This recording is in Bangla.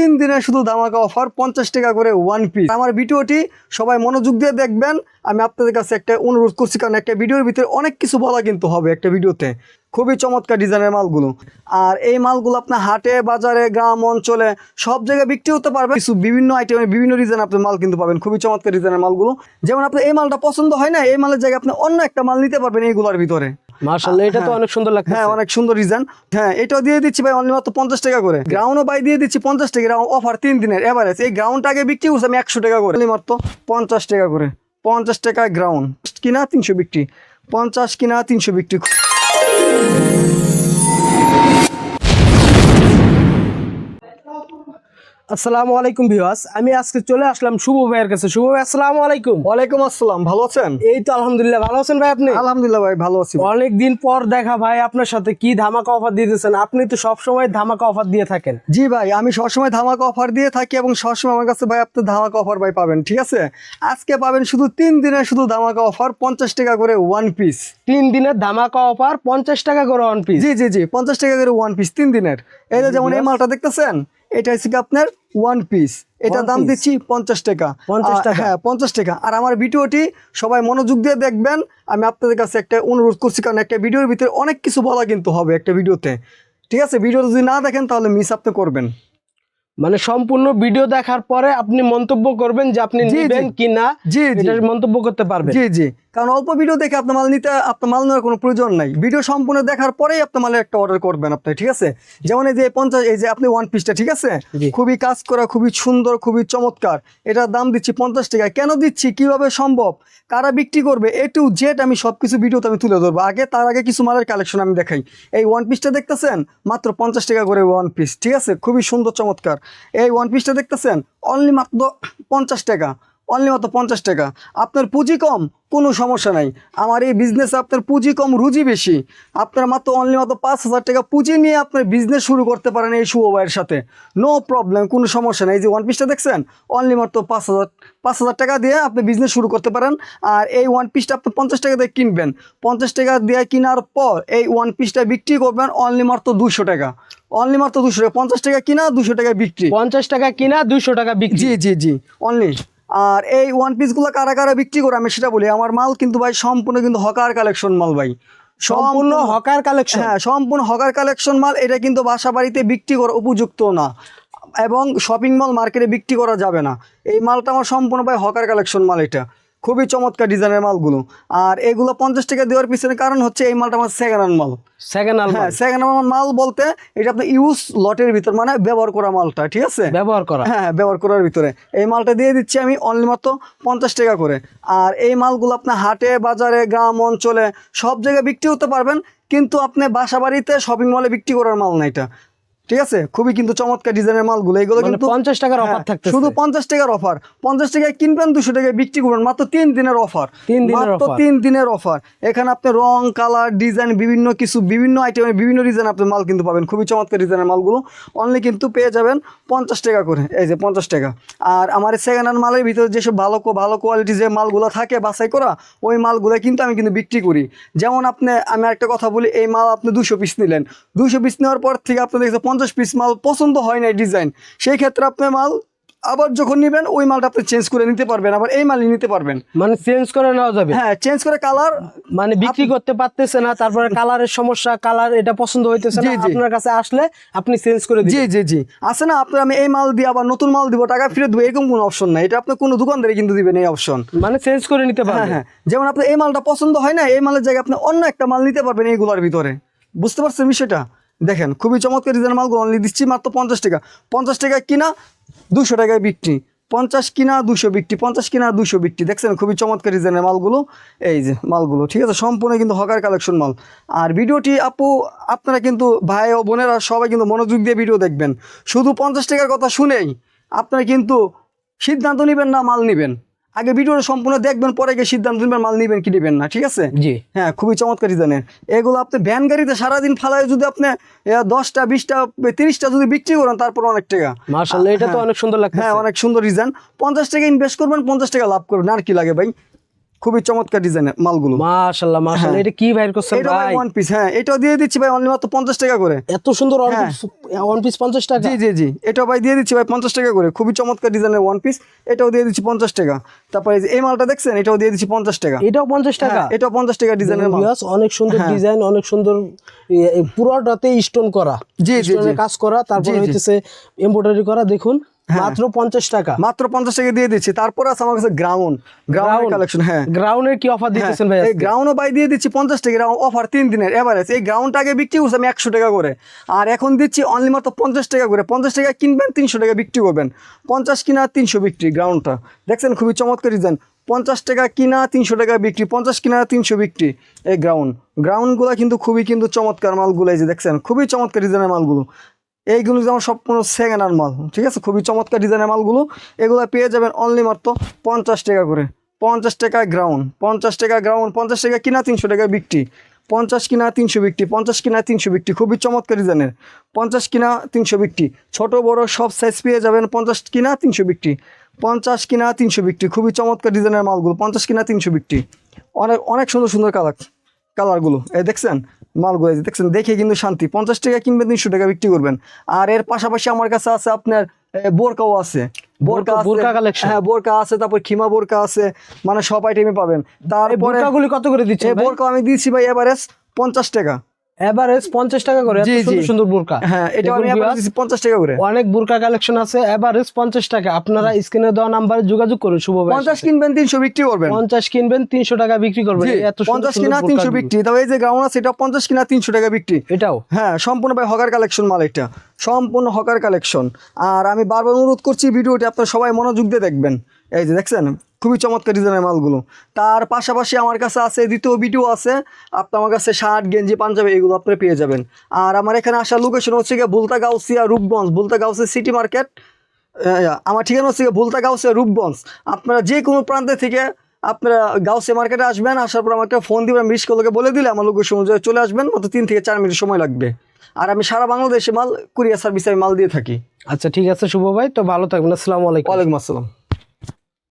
তিন দিনে শুধু ধামাকা অফার পঞ্চাশ টাকা করে ওয়ান পিস আমার ভিডিওটি সবাই মনোযোগ দিয়ে দেখবেন। আমি আপনাদের কাছে একটা অনুরোধ করছি, কারণ একটা ভিডিওর ভিতরে অনেক কিছু বলা কিন্তু হবে একটা ভিডিওতে। খুবই চমৎকার ডিজাইনের মালগুলো। আর এই মালগুলো আপনার হাটে, বাজারে, গ্রাম অঞ্চলে, সব জায়গায় বিক্রি হতে পারবে। কিছু বিভিন্ন আইটেমের বিভিন্ন ডিজাইন আপনি মাল কিনতে পাবেন। খুবই চমৎকার ডিজাইনের মালগুলো। যেমন আপনার এই মালটা পছন্দ হয় না, এই মালের জায়গায় আপনি অন্য একটা মাল নিতে পারবেন এইগুলোর ভিতরে। মার্শাল্লাহ এটা তো হ্যাঁ। অনেক সুন্দর লাগছে হ্যাঁ অনেক সুন্দর ডিজাইন হ্যাঁ এটাও দিয়ে দিচ্ছি ভাই অনলি মাত্র পঞ্চাশ টাকা করে। গ্রাউন্ডও বাই দিয়ে দিচ্ছি পঞ্চাশ টাকা অফার তিন দিনের এভারেজ এই গ্রাউন্ড আগে বিক্রি করছি আমি একশো টাকা করে। অনলি মাত্র পঞ্চাশ টাকা করে। পঞ্চাশ টাকা গ্রাউন্ড কিনা তিনশো বিক্রি। পঞ্চাশ কিনা তিনশো বিক্রি। আসসালামু আলাইকুম ভিউয়ার্স। আমি আজকে চলে আসলাম শুভ ভাইয়ের কাছে। শুভ ভাই আসসালামু আলাইকুম। ওয়ালাইকুম আসসালাম ভালো আছেন? এই তো আলহামদুলিল্লাহ ভালো আছেন ভাই আপনি? আলহামদুলিল্লাহ ভাই ভালো আছি অনেক দিন পর দেখা ভাই আপনার সাথে কি ধামাকা অফার দিতেছেন? আপনি তো সব সময় ধামাকা অফার দিয়ে থাকেন। জি ভাই আমি সবসময় ধামাকা অফার দিয়ে থাকি এবং সবসময় আমার কাছে ভাই আপনি ধামাকা অফার ভাই পাবেন ঠিক আছে? আজকে পাবেন শুধু তিন দিনের শুধু ধামাকা অফার পঞ্চাশ টাকা করে ওয়ান পিস তিন দিনের ধামাকা অফার পঞ্চাশ টাকা করে ওয়ান পিস জি জি জি পঞ্চাশ টাকা করে ওয়ান পিস তিন দিনের। এই যেমন এই মালটা দেখতেছেন? এটা হচ্ছে আপনার ওয়ান পিস One দাম দিচ্ছি পঞ্চাশ টাকা। 50 আর- টাকা। হ্যাঁ পঞ্চাশ টাকা। আর আমার ভিডিওটি সবাই মনোযোগ দিয়ে দেখবেন। আমি আপনাদের কাছে একটা অনুরোধ করছি কারণ একটা ভিডিওর ভিতরে অনেক কিছু বলা কিন্তু হবে একটা ভিডিওতে। ঠিক আছে? ভিডিও যদি না দেখেন তাহলে মিস আপনি করবেন। মানে সম্পূর্ণ ভিডিও দেখার পরে আপনি মন্তব্য করবেন যে আপনি। নেবেন কি না জি। মন্তব্য করতে পারবেন। জি জি। কারণ অল্প ভিডিও দেখে আপনার মাল নিতে আপনার মাল নেওয়ার কোনো প্রয়োজন নাই। ভিডিও সম্পূর্ণ দেখার পরেই আপনার মালের একটা অর্ডার করবেন আপনি ঠিক আছে? যেমন এই যে পঞ্চাশ এই যে আপনি ওয়ান পিসটা ঠিক আছে? খুবই কাজ করা খুবই সুন্দর খুবই চমৎকার। এটার দাম দিচ্ছি পঞ্চাশ টাকা। কেন দিচ্ছি? কীভাবে সম্ভব? কারা বিক্রি করবে? এ টু জেড আমি সব কিছু ভিডিওতে আমি তুলে ধরবো। আগে তার আগে কিছু মালের কালেকশন আমি দেখাই। এই ওয়ান পিসটা দেখতেছেন? মাত্র পঞ্চাশ টাকা করে ওয়ান পিস ঠিক আছে? খুবই সুন্দর চমৎকার। এই ওয়ান পিসটা দেখতেছেন? অনলি মাত্র পঞ্চাশ টাকা। অনলি মাত্র পঞ্চাশ টাকা। আপনার পুঁজি কম কোনো সমস্যা নাই। আমার এই বিজনেসে আপনার পুঁজি কম রুজি বেশি। আপনার মাত্র অনলি মাত্র পাঁচ হাজার টাকা পুঁজি নিয়ে আপনার বিজনেস শুরু করতে পারেন এই শুভ ভাইয়ের সাথে। নো প্রবলেম কোনো সমস্যা নেই। এই যে ওয়ান পিসটা দেখছেন? অনলি মাত্র পাঁচ হাজার পাঁচ হাজার টাকা দিয়ে আপনি বিজনেস শুরু করতে পারেন। আর এই ওয়ান পিসটা আপনি পঞ্চাশ টাকা দিয়ে কিনবেন। পঞ্চাশ টাকা দিয়ে কেনার পর এই ওয়ান পিসটা বিক্রি করবেন অনলি মাত্র দুশো টাকা। অনলি মাত্র দুশো টাকা। পঞ্চাশ টাকা কিনা দুশো টাকা বিক্রি। পঞ্চাশ টাকা কিনা দুশো টাকা বিক্রি। জি জি জি। অনলি আর এই ওয়ান পিসগুলো কারা কারা বিক্রি করে আমি সেটা বলি। আমার মাল কিন্তু ভাই সম্পূর্ণ কিন্তু হকার কালেকশন মাল ভাই। সম্পূর্ণ হকার কালেকশন হ্যাঁ সম্পূর্ণ হকার কালেকশন মাল এটা কিন্তু বাসা বাড়িতে বিক্রি করা উপযুক্ত না। এবং শপিং মল মার্কেটে বিক্রি করা যাবে না। এই মালটা আমার সম্পূর্ণ ভাই হকার কালেকশন মাল এটা। খুবই চমৎকার ডিজাইনের মালগুলো। আর এগুলো পঞ্চাশ টাকা দেওয়ার পিছনে কারণ হচ্ছে এই মালটা আমার সেকেন্ড হ্যান্ড মাল। সেকেন্ড আলমারি হ্যাঁ সেকেন্ড হ্যান্ড মাল বলতে এটা আপনার ইউজ লটের ভিতর মানে ব্যবহার করা মালটা ঠিক আছে? ব্যবহার করা। হ্যাঁ হ্যাঁ, ব্যবহার করার ভিতরে। এই মালটা দিয়ে দিচ্ছি আমি অনলি মাত্র পঞ্চাশ টাকা করে। আর এই মালগুলো আপনার হাটে বাজারে গ্রাম অঞ্চলে সব জায়গায় বিক্রি হতে পারবেন কিন্তু আপনি বাসা বাড়িতে শপিং মলে বিক্রি করার মাল না এটা। ঠিক আছে? খুবই কিন্তু চমৎকার ডিজাইনের মালগুলো। এগুলো মানে কিন্তু পঞ্চাশ টাকার অফার হ্যাঁ, থাকতে শুধু পঞ্চাশ টাকার অফার পঞ্চাশ টাকায় কিনবেন দুশো টাকায় বিক্রি করবেন। মাত্র তিন দিনের অফার তিন দিনের মাত্র তিন দিনের অফার এখানে আপনি রং কালার ডিজাইন বিভিন্ন কিছু বিভিন্ন আইটেমের বিভিন্ন ডিজাইন আপনি মাল কিন্তু পাবেন। খুবই চমৎকার ডিজাইনের মালগুলো। অনলি কিন্তু পেয়ে যাবেন পঞ্চাশ টাকা করে। এই যে পঞ্চাশ টাকা। আর আমার সেকেন্ড হ্যান্ড মালের ভিতরে যেসব ভালো ভালো কোয়ালিটি যে মালগুলো থাকে বাছাই করা ওই মালগুলো কিন্তু আমি কিন্তু বিক্রি করি। যেমন আপনি আমি একটা কথা বলি এই মাল আপনি দুশো পিস নিলেন। দুশো পিস নেওয়ার পর থেকে আপনি দেখছেন পঞ্চাশ পিস মাল পছন্দ হয় না ডিজাইন সেই ক্ষেত্রে আপনি মাল আবার যখন নেবেন ওই মালটা আপনি চেঞ্জ করে নিতে পারবেন আবার এই মালই নিতে পারবেন। মানে চেঞ্জ করে নেওয়া যাবে? হ্যাঁ চেঞ্জ করে কালার মানে বিক্রি করতে পারতেছে না তারপরে কালারের সমস্যা কালার এটা পছন্দ হইতেছে না। আপনার কাছে আসলে আপনি চেঞ্জ করে জি দিবেন। জি জি। আছে না আপনার আমি এই মাল দিয়ে আবার নতুন মাল দিব টাকা ফেরত দেবো এরকম কোনো অপশন নাই। এটা আপনি কোনো দোকানদারে কিন্তু দিবেন এই অপশন মানে চেঞ্জ করে নিতে হ্যাঁ পারবেন। হ্যাঁ। যেমন আপনি এই মালটা পছন্দ হয় না এই মালের জায়গায় আপনি অন্য একটা মাল নিতে পারবেন এইগুলোর ভিতরে। বুঝতে পারছেন বিষয়টা? দেখেন, খুবই চমৎকার ডিজাইন মালগুলো অনলি দিচ্ছি মাত্র পঞ্চাশ টাকা। পঞ্চাশ টাকা কিনা, দুশো টাকায় বিক্রি। পঞ্চাশ কিনা, দুশো বিক্রি। পঞ্চাশ কিনা, দুশো বিক্রি। দেখছেন, খুবই চমৎকার ডিজাইনের মালগুলো। এই যে মালগুলো, ঠিক আছে? সম্পূর্ণ কিন্তু হকার কালেকশন মাল। আর ভিডিওটি আপু, আপনারা কিন্তু ভাই ও বোনেরা সবাই কিন্তু মনোযোগ দিয়ে ভিডিও দেখবেন। শুধু পঞ্চাশ টাকার কথা শুনেই আপনারা কিন্তু সিদ্ধান্ত নেবেন না, মাল নেবেন। আগে ভিডিওটা সম্পূর্ণ দেখবেন পরে গিয়ে সিদ্ধান্ত নেবেন মাল নেবেন কি নেবেন না ঠিক আছে? জি। হ্যাঁ খুবই চমৎকার জানেন এগুলো আপনি ভ্যান গাড়িতে সারাদিন ফালায় যদি আপনি দশটা বিশটা তিরিশটা যদি বিক্রি করেন তারপর অনেক টাকা। মার্শাল্লাহ এটা তো হ্যাঁ। অনেক সুন্দর লাগছে হ্যাঁ অনেক সুন্দর ডিজাইন পঞ্চাশ টাকা ইনভেস্ট করবেন পঞ্চাশ টাকা লাভ করবেন। আর কি লাগে ভাই? খুবই চমৎকার ডিজাইনের মালগুলো। মাশাল্লাহ মাশাল্লাহ এটা কি বাইর করছেন এটা ভাই ভাই? ওয়ান পিস হ্যাঁ এটাও দিয়ে দিচ্ছি ভাই অনলি মাত্র পঞ্চাশ টাকা করে। এত সুন্দর হ্যাঁ। ওয়ান পিস পঞ্চাশ টাকা? জি জি জি এটাও ভাই দিয়ে দিচ্ছি ভাই পঞ্চাশ টাকা করে খুবই চমৎকার ডিজাইনের ওয়ান পিস এটাও দিয়ে দিচ্ছি পঞ্চাশ টাকা। তারপরে এই মালটা দেখছেন এটাও দিয়ে দিচ্ছি পঞ্চাশ টাকা। এটাও পঞ্চাশ টাকা? হ্যাঁ, এটাও পঞ্চাশ টাকা ডিজাইনের মাল। অনেক সুন্দর হ্যাঁ। ডিজাইন অনেক সুন্দর পুরোটাতে স্টোন করা। জি, জি, কাজ করা তারপরে। হইতেছে এমব্রয়ডারি করা দেখুন। মাত্র পঞ্চাশ টাকা। মাত্র পঞ্চাশ টাকা দিয়ে দিচ্ছি। তারপর আছে আমার কাছে গ্রাউন্ড গ্রাউন্ড কালেকশন হ্যাঁ। গ্রাউন্ডের কি অফার দিতেছেন ভাই এই গ্রাউন্ডও বাই দিয়ে দিচ্ছি পঞ্চাশ টাকা। অফার তিন দিনের। এভারেজ এই আগে বিক্রি করছি আমি একশো টাকা করে। আর এখন দিচ্ছি অনলি মাত্র পঞ্চাশ টাকা করে। পঞ্চাশ টাকা কিনবেন তিনশো টাকা বিক্রি করবেন। পঞ্চাশ কিনা তিনশো বিক্রি গ্রাউন্ডটা দেখছেন খুবই চমৎকার ডিজাইন পঞ্চাশ টাকা কিনা তিনশো টাকা বিক্রি। পঞ্চাশ কিনা তিনশো বিক্রি। এই গ্রাউন্ড গ্রাউন্ডগুলো কিন্তু খুবই কিন্তু চমৎকার মালগুলো এই যে দেখছেন খুবই চমৎকার ডিজাইনের মালগুলো। এইগুলো যেমন সম্পূর্ণ সেকেন্ড হ্যান্ড মাল, ঠিক আছে? খুবই চমৎকার ডিজাইনের মালগুলো। এগুলো পেয়ে যাবেন অনলি মাত্র পঞ্চাশ টাকা করে। পঞ্চাশ টাকা গ্রাউন্ড পঞ্চাশ টাকা গ্রাউন্ড পঞ্চাশ টাকা কিনা তিনশো টাকা বিক্রি। পঞ্চাশ কিনা তিনশো বিক্রি, পঞ্চাশ কিনা তিনশো বিক্রি, খুবই চমৎকার ডিজাইনের পঞ্চাশ কিনা তিনশো বিক্রি, ছোট বড় সব সাইজ পেয়ে যাবেন পঞ্চাশ কিনা তিনশো বিক্রি। পঞ্চাশ কিনা তিনশো বিক্রি, খুবই চমৎকার ডিজাইনের মালগুলো, পঞ্চাশ কিনা তিনশো বিক্রি। অনেক অনেক সুন্দর সুন্দর কালার কালারগুলো এই দেখছেন? মালগুলো গোয়া যায়। দেখছেন দেখে কিন্তু শান্তি। পঞ্চাশ টাকা কিনবেন তিনশো টাকা বিক্রি করবেন। আর এর পাশাপাশি আমার কাছে আছে আপনার বোরকাও আছে। বোরকা বোরকা? হ্যাঁ বোরকা আছে তারপর খিমা বোরকা আছে। মানে সব পাবেন। এই তারপরে বোরকাগুলি কত করে দিচ্ছে বোরকা আমি দিয়েছি ভাই এভারেজ পঞ্চাশ টাকা। এভারেজ টাকা করে এত। সুন্দর সুন্দর বোরকা। হ্যাঁ এটা আমি এভারেজ টাকা করে। অনেক বোরকা কালেকশন আছে এভারেজ টাকা। আপনারা স্ক্রিনে দেওয়া নাম্বারে যোগাযোগ করুন শুভ কিনবেন বিক্রি করবেন। পঞ্চাশ কিনবেন তিনশো টাকা বিক্রি করবেন এত সুন্দর পঞ্চাশ সুন্দর কিনা। বিক্রি। তবে এই যে আছে এটা কিনা তিনশো টাকা বিক্রি। এটাও? হ্যাঁ সম্পূর্ণ ভাই হকার কালেকশন মাল এটা। সম্পূর্ণ হকার কালেকশন আর আমি বারবার অনুরোধ করছি ভিডিওটি আপনারা সবাই মনোযোগ দিয়ে দেখবেন। এই যে দেখছেন খুবই চমৎকার ডিজাইনের মালগুলো। তার পাশাপাশি আমার কাছে আছে দ্বিতীয় ভিডিও আছে আপনার আমার কাছে শার্ট গেঞ্জি পাঞ্জাবি এগুলো আপনি পেয়ে যাবেন। আর আমার এখানে আসার লোকেশন হচ্ছে গিয়ে বুলতা গাউসিয়া রূপগঞ্জ বুলতা গাউসিয়া সিটি মার্কেট আমার ঠিকানা হচ্ছে গিয়ে বুলতা গাউসিয়া রূপগঞ্জ। আপনারা যে কোনো প্রান্তে থেকে আপনারা গাউসিয়া মার্কেটে আসবেন আসার পর আমাকে ফোন দিবেন বিশ কলকে বলে দিলে আমার লোকেশন অনুযায়ী চলে আসবেন মাত্র তিন থেকে চার মিনিট সময় লাগবে। আর আমি সারা বাংলাদেশে মাল কুরিয়ার সার্ভিসে আমি মাল দিয়ে থাকি। আচ্ছা ঠিক আছে শুভ ভাই তো ভালো থাকবেন আসসালামু আলাইকুম। ওয়ালাইকুম আসসালাম।